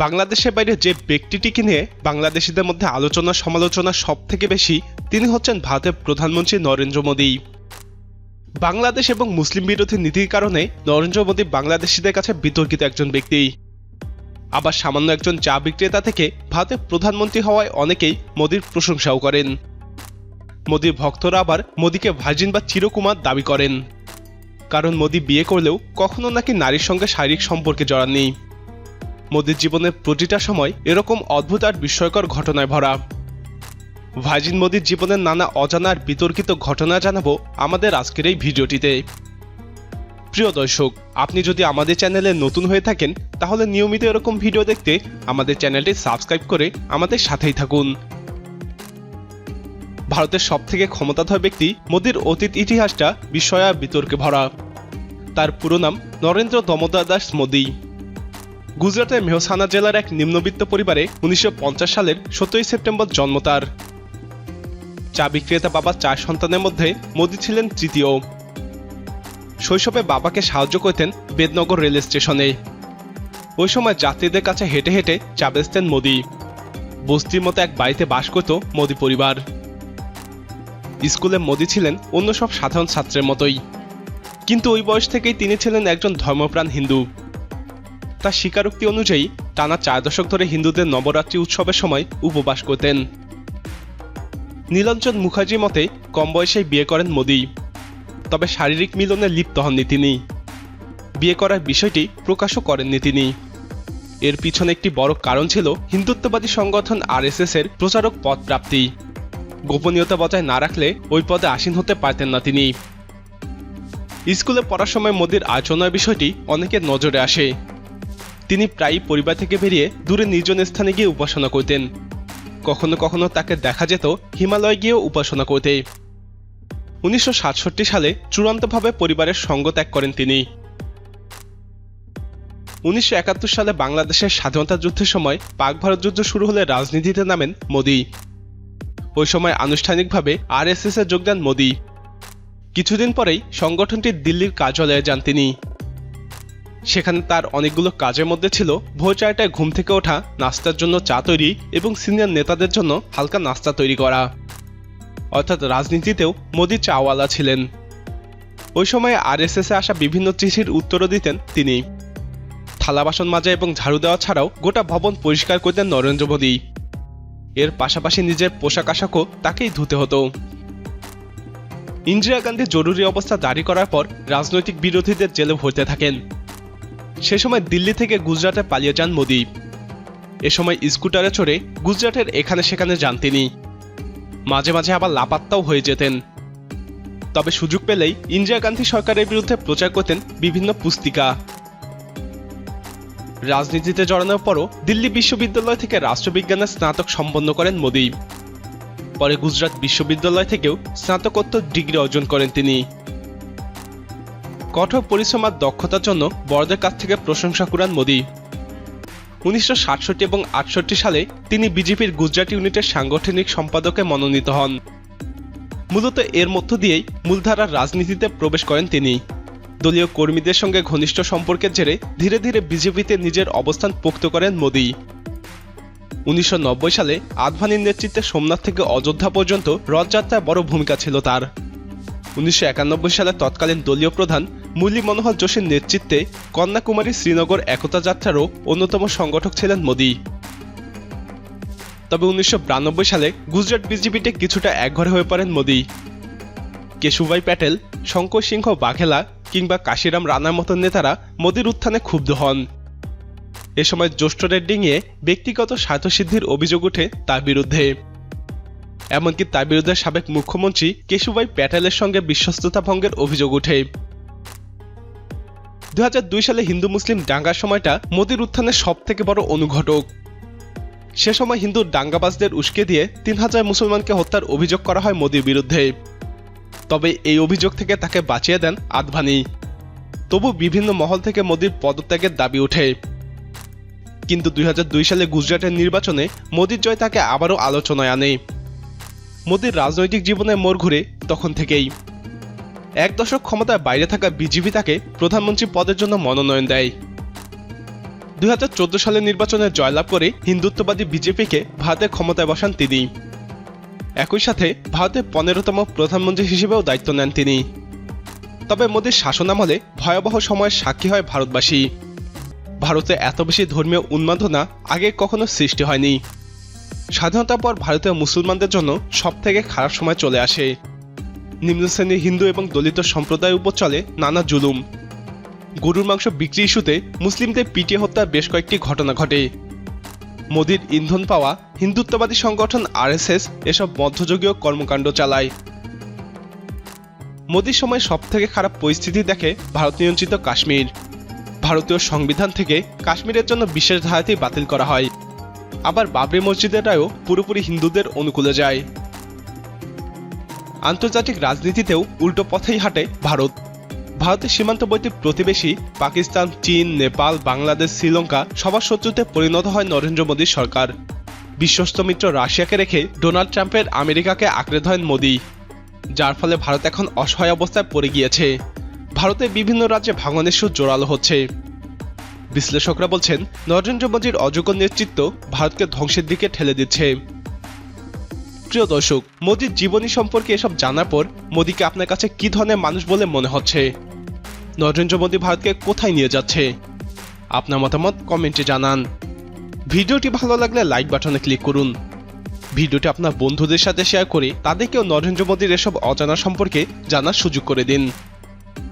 বাংলাদেশের বাইরে যে ব্যক্তিটিকে নিয়ে বাংলাদেশিদের মধ্যে আলোচনা সমালোচনা সব থেকে বেশি, তিনি হচ্ছেন ভারতের প্রধানমন্ত্রী নরেন্দ্র মোদী। বাংলাদেশ এবং মুসলিম বিরোধী নীতির কারণে নরেন্দ্র মোদী বাংলাদেশিদের কাছে বিতর্কিত একজন ব্যক্তি। আবার সামান্য একজন চা বিক্রেতা থেকে ভারতের প্রধানমন্ত্রী হওয়ায় অনেকেই মোদীর প্রশংসাও করেন। মোদীর ভক্তরা আবার মোদীকে ভার্জিন বা চিরকুমার দাবি করেন। কারণ মোদী বিয়ে করলেও কখনো নাকি নারীর সঙ্গে শারীরিক সম্পর্কে জড়াননি। মোদীর জীবনের প্রতিটা সময় এরকম অদ্ভুত আর বিস্ময়কর ঘটনায় ভরা। ভাইজিন মোদীর জীবনের নানা অজানা আর বিতর্কিত ঘটনা জানাব আমাদের আজকের এই ভিডিওটিতে। প্রিয় দর্শক, আপনি যদি আমাদের চ্যানেলে নতুন হয়ে থাকেন, তাহলে নিয়মিত এরকম ভিডিও দেখতে আমাদের চ্যানেলটি সাবস্ক্রাইব করে আমাদের সাথেই থাকুন। ভারতের সবথেকে ক্ষমতাধর ব্যক্তি মোদীর অতীত ইতিহাসটা বিস্ময় বিতর্কে ভরা। তার পুরো নাম নরেন্দ্র দমোদর দাস মোদী। গুজরাটের মেহসানা জেলার এক নিম্নবিত্ত পরিবারে উনিশশো পঞ্চাশ সালের সতেরোই সেপ্টেম্বর জন্ম তার। চা বিক্রেতা বাবা চার সন্তানের মধ্যে মোদী ছিলেন তৃতীয়। শৈশবে বাবাকে সাহায্য করতেন বেদনগর রেল স্টেশনে। ওই সময় যাত্রীদের কাছে হেঁটে হেঁটে চা বেচতেন মোদী। বস্তির মতো এক বাড়িতে বাস করত মোদী পরিবার। স্কুলে মোদী ছিলেন অন্য সব সাধারণ ছাত্রের মতোই। কিন্তু ওই বয়স থেকেই তিনি ছিলেন একজন ধর্মপ্রাণ হিন্দু। তার স্বীকারোক্তি অনুযায়ী টানা চার দশক ধরে হিন্দুদের নবরাত্রি উৎসবের সময় উপবাস করতেন। নীলঞ্জন মুখার্জির মতে, কম বয়সেই বিয়ে করেন মোদী। তবে শারীরিক মিলনে লিপ্ত হননি তিনি। বিয়ে করার বিষয়টি প্রকাশও করেননি তিনি। এর পিছনে একটি বড় কারণ ছিল হিন্দুত্ববাদী সংগঠন আরএসএস এর প্রচারক পদ প্রাপ্তি। গোপনীয়তা বজায় না রাখলে ওই পদে আসীন হতে পারতেন না তিনি। স্কুলে পড়ার সময় মোদীর আচরণের বিষয়টি অনেকের নজরে আসে। তিনি প্রায়ই পরিবার থেকে বেরিয়ে দূরে নির্জন স্থানে গিয়ে উপাসনা করতেন। কখনো কখনো তাকে দেখা যেত হিমালয় গিয়েও উপাসনা করতে। উনিশশো সাতষট্টি সালে চূড়ান্তভাবে পরিবারের সঙ্গ ত্যাগ করেন তিনি। উনিশশো একাত্তর সালে বাংলাদেশের স্বাধীনতা যুদ্ধের সময় পাক ভারত যুদ্ধ শুরু হলে রাজনীতিতে নামেন মোদী। ওই সময় আনুষ্ঠানিকভাবে আরএসএস যোগ দেন মোদী। কিছুদিন পরেই সংগঠনটির দিল্লির কার্যালয়ে যান তিনি। সেখানে তার অনেকগুলো কাজের মধ্যে ছিল। ভোর চারটায় ঘুম থেকে ওঠা, নাস্তার জন্য চা তৈরি এবং সিনিয়র নেতাদের জন্য হালকা নাস্তা তৈরি করা। অর্থাৎ রাজনীতিতেও মোদি চাওয়ালা ছিলেন। ওই সময়ে আরএসএস আসা বিভিন্ন চিঠির উত্তরও দিতেন তিনি। থালা বাসন মাজা এবং ঝাড়ু দেওয়া ছাড়াও গোটা ভবন পরিষ্কার করতেন নরেন্দ্র মোদী। এর পাশাপাশি নিজের পোশাক আশাকও তাকেই ধুতে হতো। ইন্দিরা গান্ধী জরুরি অবস্থা জারি করার পর রাজনৈতিক বিরোধীদের জেলে ভরতে থাকেন। সে সময় দিল্লি থেকে গুজরাটে পালিয়ে যান মোদী। এ সময় স্কুটারে চড়ে গুজরাটের এখানে সেখানে যান তিনি। মাঝে মাঝে আবার লাপাত্তাও হয়ে যেতেন। তবে সুযোগ পেলেই ইন্দিরা গান্ধী সরকারের বিরুদ্ধে প্রচার করতেন বিভিন্ন পুস্তিকা। রাজনীতিতে জড়ানোর পরও দিল্লি বিশ্ববিদ্যালয় থেকে রাষ্ট্রবিজ্ঞানে স্নাতক সম্পন্ন করেন মোদী। পরে গুজরাট বিশ্ববিদ্যালয় থেকেও স্নাতকোত্তর ডিগ্রি অর্জন করেন তিনি। কঠোর পরিশ্রম আর দক্ষতার জন্য বড়দের কাছ থেকে প্রশংসা কুড়ান মোদী। উনিশশো সাতষট্টি এবং আটষট্টি সালে তিনি বিজেপির গুজরাট ইউনিটের সাংগঠনিক সম্পাদকে মনোনীত হন। মূলত এর মধ্য দিয়েই মূলধারার রাজনীতিতে প্রবেশ করেন তিনি। দলীয় কর্মীদের সঙ্গে ঘনিষ্ঠ সম্পর্কের জেরে ধীরে ধীরে বিজেপিতে নিজের অবস্থান পোক্ত করেন মোদী। উনিশশো নব্বই সালে আদভানির নেতৃত্বে সোমনাথ থেকে অযোধ্যা পর্যন্ত রথযাত্রায় বড় ভূমিকা ছিল তার। উনিশশো একানব্বই সালে তৎকালীন দলীয় প্রধান মুরলী মনোহর যোশীর নেতৃত্বে কন্যাকুমারী শ্রীনগর একতা যাত্রারও অন্যতম সংগঠক ছিলেন মোদী। তবে উনিশশো বিরানব্বই সালে গুজরাট বিজেপিতে কিছুটা একঘরে হয়ে পড়েন মোদী। কেশুভাই প্যাটেল, শঙ্কর সিংহ বাঘেলা কিংবা কাশিরাম রানার মতো নেতারা মোদীর উত্থানে ক্ষুব্ধ হন। এ সময় জ্যেষ্ঠ রেড্ডিংয়ে ব্যক্তিগত স্বার্থসিদ্ধির অভিযোগ ওঠে তার বিরুদ্ধে। এমনকি তার বিরুদ্ধে সাবেক মুখ্যমন্ত্রী কেশুভাই প্যাটেলের সঙ্গে বিশ্বস্ততা ভঙ্গের অভিযোগ ওঠে। দুই হাজার দুই সালে হিন্দু মুসলিম দাঙ্গার সময়টা মোদীর উত্থানের সব থেকে বড় অনুঘটক। সে সময় হিন্দু দাঙ্গাবাজদের উস্কে দিয়ে তিন হাজার মুসলমানকে হত্যার অভিযোগ করা হয় মোদীর বিরুদ্ধে। তবে এই অভিযোগ থেকে তাকে বাঁচিয়ে দেন আদভানি। তবু বিভিন্ন মহল থেকে মোদীর পদত্যাগের দাবি ওঠে। কিন্তু দুই হাজার দুই সালে গুজরাটের নির্বাচনে মোদীর জয় তাকে আবারও আলোচনায় আনে। মোদীর রাজনৈতিক জীবনে মোড় ঘুরে তখন থেকেই। এক দশক ক্ষমতার বাইরে থাকা বিজেপি তাকে প্রধানমন্ত্রী পদের জন্য মনোনয়ন দেয়। দুই সালের নির্বাচনে জয়লাভ করে হিন্দুত্ববাদী বিজেপিকে ভারতে ক্ষমতায় বসান তিনি। একই সাথে ভারতের পনেরোতম প্রধানমন্ত্রী হিসেবেও দায়িত্ব নেন তিনি। তবে মোদীর শাসনামলে ভয়াবহ সময়ের সাক্ষী হয় ভারতবাসী। ভারতে এত বেশি ধর্মীয় উন্মাদনা আগে কখনো সৃষ্টি হয়নি। স্বাধীনতার পর ভারতীয় মুসলমানদের জন্য সবথেকে খারাপ সময় চলে আসে। নিম্ন শ্রেণির হিন্দু এবং দলিত সম্প্রদায়ের উপর চলে নানা জুলুম। গরুর মাংস বিক্রি ইস্যুতে মুসলিমদের পিটিয়ে হত্যার বেশ কয়েকটি ঘটনা ঘটে। মোদির ইন্ধন পাওয়া, হিন্দুত্ববাদী সংগঠন আরএসএস এসব মধ্যযুগীয় কর্মকাণ্ড চালায়। মোদির সময় সব থেকে খারাপ পরিস্থিতি দেখে ভারত নিয়ন্ত্রিত কাশ্মীর। ভারতীয় সংবিধান থেকে কাশ্মীরের জন্য বিশেষ ধারাতেই বাতিল করা হয়। আবার বাবরি মসজিদের রায়ও পুরোপুরি হিন্দুদের অনুকূলে যায়। আন্তর্জাতিক রাজনীতিতেও উল্টো পথেই হাঁটে ভারত। ভারতের সীমান্তবর্তী প্রতিবেশী পাকিস্তান, চীন, নেপাল, বাংলাদেশ, শ্রীলঙ্কা সবার শত্রুতে পরিণত হয় নরেন্দ্র মোদীর সরকার। বিশ্বস্ত মিত্র রাশিয়াকে রেখে ডোনাল্ড ট্রাম্পের আমেরিকাকে আঁকড়ে ধরেন মোদী, যার ফলে ভারত এখন অসহায় অবস্থায় পড়ে গিয়েছে। ভারতে বিভিন্ন রাজ্যে ভাঙনের সুর জোরালো হচ্ছে। বিশ্লেষকরা বলছেন, নরেন্দ্র মোদীর অযোগ্য নেতৃত্ব ভারতকে ধ্বংসের দিকে ঠেলে দিচ্ছে। প্রিয় দর্শক, মোদীর জীবনী সম্পর্কে এসব জানার পর মোদীকে আপনার কাছে কি ধরনের মানুষ বলে মনে হচ্ছে? নরেন্দ্র মোদী ভারতকে কোথায় নিয়ে যাচ্ছে? আপনার মতামত কমেন্টে জানান। ভিডিওটি ভালো লাগলে লাইক বাটনে ক্লিক করুন। ভিডিওটি আপনার বন্ধুদের সাথে শেয়ার করে তাদেরকেও নরেন্দ্র মোদীর এসব অজানা সম্পর্কে জানার সুযোগ করে দিন।